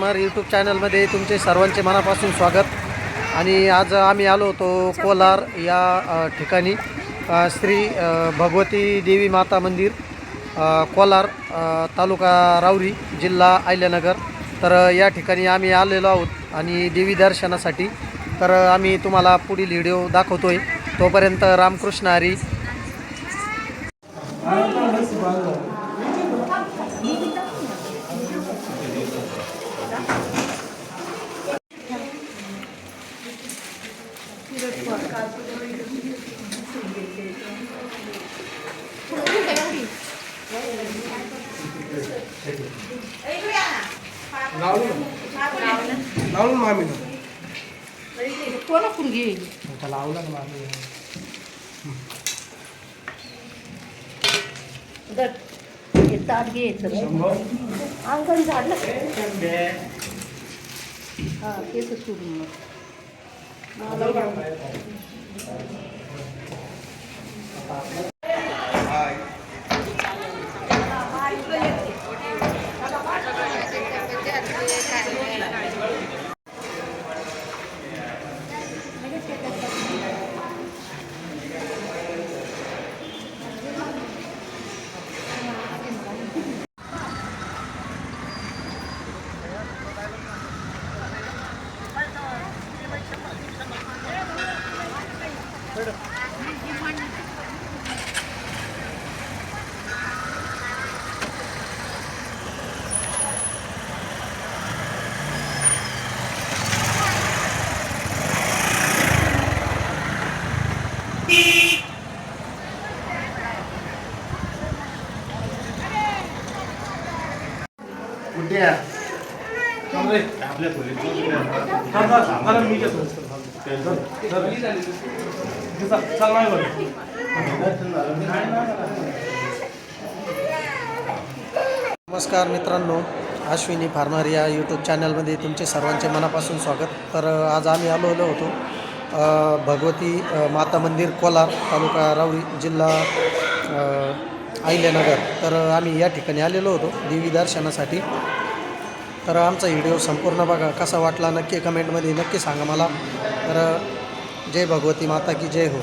Farmer YouTube चॅनलमध्ये तुमचे सर्वांचे मनापासून स्वागत. आणि आज आम्ही आलो होतो कोलार या ठिकाणी श्री भगवती देवी माता मंदिर कोलार तालुका राऊरी जिल्हा अहिल्यानगर. तर या ठिकाणी आम्ही आलेलो आहोत आणि देवी दर्शनासाठी. तर आम्ही तुम्हाला पुढील व्हिडिओ दाखवतोय. तोपर्यंत रामकृष्ण हरी. लावून मामी कोणाकडून घेईल लावला ना मामी ताट घ्यायचं अंगण झाडलं हा तेच सोडून मग नमस्कार मित्रांनो अश्विनी फार्मर या यूट्यूब चॅनलमध्ये तुमचे सर्वांचे मनापासून स्वागत. तर आज आम्ही आलेलो होतो भगवती माता मंदिर कोलार तालुका रावळी जिल्हा अ, अहिल्यानगर. तर आम्ही या ठिकाणी आलेलो होतो देवी दर्शनासाठी. तर आमचा व्हिडिओ संपूर्ण बघा कसा वाटला नक्की कमेंटमध्ये नक्की सांगा मला. तर जय भगवती माता की जय हो.